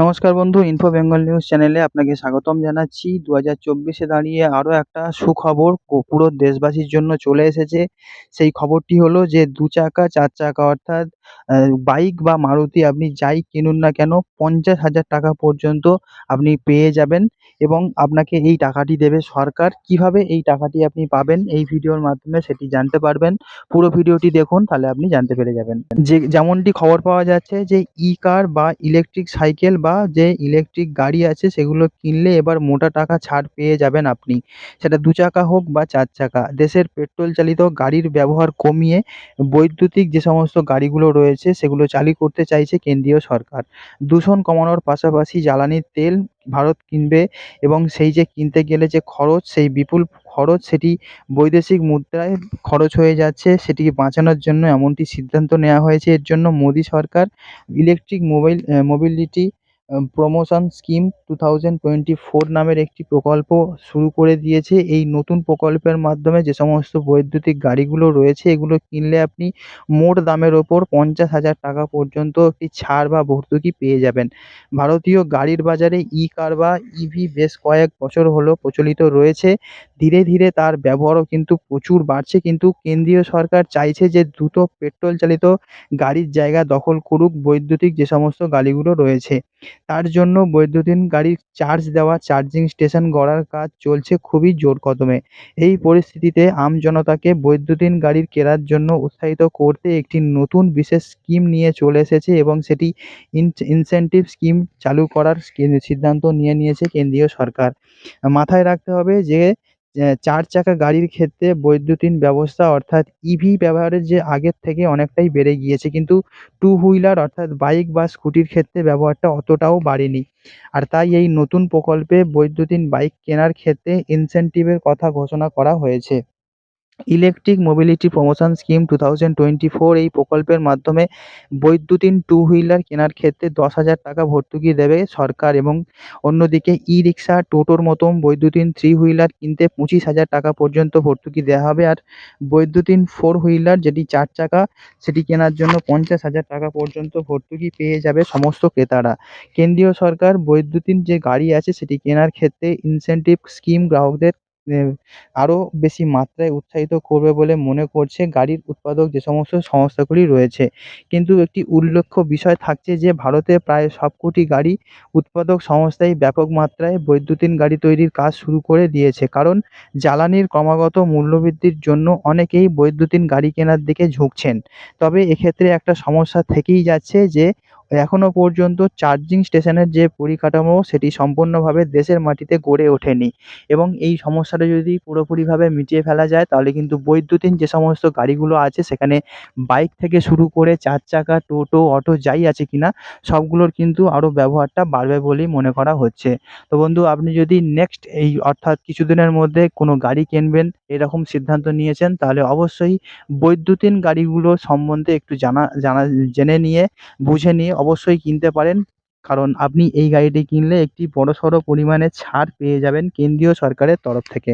নমস্কার বন্ধু info Bengal news চ্যানেলে আপনাকে স্বাগতম জানাচ্ছি। দু হাজার চব্বিশে দাঁড়িয়ে আরও একটা সুখবর পুরো দেশবাসীর জন্য চলে এসেছে। সেই খবরটি হলো যে, দু চাকা, চার চাকা অর্থাৎ বাইক বা মারুতি আপনি যাই কিনুন না কেন, পঞ্চাশ হাজার টাকা পর্যন্ত আপনি পেয়ে যাবেন এবং আপনাকে এই টাকাটি দেবে সরকার। কীভাবে এই টাকাটি আপনি পাবেন, এই ভিডিওর মাধ্যমে সেটি জানতে পারবেন। পুরো ভিডিওটি দেখুন, তাহলে আপনি জানতে পেরে যাবেন। যে, যেমনটি খবর পাওয়া যাচ্ছে যে ই কার বা ইলেকট্রিক সাইকেল বা যে ইলেকট্রিক গাড়ি আছে সেগুলো কিনলে এবার মোটা টাকা ছাড় পেয়ে যাবেন আপনি। সেটা দু চাকা হোক বা চার চাকা। দেশের পেট্রোল চালিত গাড়ির ব্যবহার কমিয়ে বৈদ্যুতিক যে সমস্ত গাড়িগুলো রয়েছে সেগুলো চালু করতে চাইছে কেন্দ্রীয় সরকার। দূষণ কমানোর পাশাপাশি জ্বালানির তেল ভারত কিনবে এবং সেই যে কিনতে গেলে যে খরচ, সেই বিপুল খরচ সেটি বৈদেশিক মুদ্রায় খরচ হয়ে যাচ্ছে। সেটিকে বাঁচানোর জন্য এমনটি সিদ্ধান্ত নেওয়া হয়েছে। এর জন্য মোদী সরকার electric mobile mobility promotion scheme two thousand twenty four নামের একটি প্রকল্প শুরু করে দিয়েছে। এই নতুন প্রকল্পের মাধ্যমে যে সমস্ত বৈদ্যুতিক গাড়িগুলো রয়েছে, এগুলো কিনলে আপনি মোট দামের ওপর পঞ্চাশ হাজার টাকা পর্যন্ত একটি ছাড় বা ভর্তুকি পেয়ে যাবেন। ভারতীয় গাড়ির বাজারে ই কার বা ইভি বেশ কয়েক বছর হলো প্রচলিত রয়েছে। ধীরে ধীরে তার ব্যবহারও কিন্তু প্রচুর বাড়ছে। কিন্তু কেন্দ্রীয় সরকার চাইছে যে দ্রুত পেট্রোল চালিত গাড়ির জায়গা দখল করুক বৈদ্যুতিক যে সমস্ত গাড়িগুলো রয়েছে। তার জন্য বৈদ্যুতিন গাড়ির চার্জ দেওয়া চার্জিং স্টেশন গড়ার কাজ চলছে খুবই জোর কদমে। এই পরিস্থিতিতে আমজনতাকে বৈদ্যুতিন গাড়ির কেনার জন্য উৎসাহিত করতে একটি নতুন বিশেষ স্কিম নিয়ে চলে এসেছে এবং সেটি ইনসেনটিভ স্কিম চালু করার সিদ্ধান্ত নিয়ে নিয়েছে কেন্দ্রীয় সরকার। মাথায় রাখতে হবে যে চার চাকা গাড়ির ক্ষেত্রে বৈদ্যুতিন ব্যবস্থা অর্থাৎ ইভি ব্যবহারের যে আগের থেকে অনেকটাই বেড়ে গিয়েছে, কিন্তু টু হুইলার অর্থাৎ বাইক বা স্কুটির ক্ষেত্রে ব্যবহারটা অতটাও বাড়েনি। আর তাই এই নতুন প্রকল্পে বৈদ্যুতিন বাইক কেনার ক্ষেত্রে ইনসেনটিভের কথা ঘোষণা করা হয়েছে। Electric mobility promotion scheme two thousand twenty four এই প্রকল্পের মাধ্যমে বৈদ্যুতিন টু হুইলার কেনার ক্ষেত্রে দশ হাজার টাকা ভর্তুকি দেবে সরকার এবং অন্যদিকে ই রিক্সা টোটোর মতন বৈদ্যুতিন থ্রি হুইলার কিনতে পঁচিশ হাজার টাকা পর্যন্ত ভর্তুকি দেওয়া হবে আর বৈদ্যুতিন ফোর হুইলার যেটি চার চাকা, সেটি কেনার জন্য পঞ্চাশ হাজার টাকা পর্যন্ত ভর্তুকি পেয়ে যাবে সমস্ত ক্রেতারা। কেন্দ্রীয় সরকার বৈদ্যুতিন যে গাড়ি আছে সেটি কেনার ক্ষেত্রে ইনসেনটিভ স্কিম গ্রাহকদের আরও বেশি মাত্রায় উৎসাহিত করবে বলে মনে করছে গাড়ির উৎপাদক যে সমস্ত সংস্থাগুলি রয়েছে। কিন্তু একটি উল্লেখ্য বিষয় থাকছে যে, ভারতে প্রায় সবকটি গাড়ি উৎপাদক সংস্থাই ব্যাপক মাত্রায় বৈদ্যুতিন গাড়ি তৈরির কাজ শুরু করে দিয়েছে। কারণ জ্বালানির ক্রমাগত মূল্যবৃদ্ধির জন্য অনেকেই বৈদ্যুতিন গাড়ি কেনার দিকে ঝুঁকছেন। তবে এক্ষেত্রে একটা সমস্যা থেকেই যাচ্ছে যে এখনও পর্যন্ত চার্জিং স্টেশনের যে পরিকাঠামো, সেটি সম্পূর্ণভাবে দেশের মাটিতে গড়ে ওঠেনি। এবং এই সমস্যাটা যদি পুরোপুরিভাবে মিটিয়ে ফেলা যায়, তাহলে কিন্তু বৈদ্যুতিন যে সমস্ত গাড়িগুলো আছে, সেখানে বাইক থেকে শুরু করে চার চাকা, টোটো, অটো যাই আছে কিনা সবগুলোর কিন্তু আরও ব্যবহারটা বাড়বে বলেই মনে করা হচ্ছে। তো বন্ধু, আপনি যদি নেক্সট এই অর্থাৎ কিছুদিনের মধ্যে কোনো গাড়ি কিনবেন, এরকম সিদ্ধান্ত নিয়েছেন, তাহলে অবশ্যই বৈদ্যুতিন গাড়িগুলো সম্বন্ধে একটু জানা জানা, জেনে নিয়ে, বুঝে নিয়ে অবশ্যই কিনতে পারেন। কারণ আপনি এই গাড়িটি কিনলে একটি বড়সড় পরিমাণে ছাড় পেয়ে যাবেন কেন্দ্রীয় সরকারের তরফ থেকে।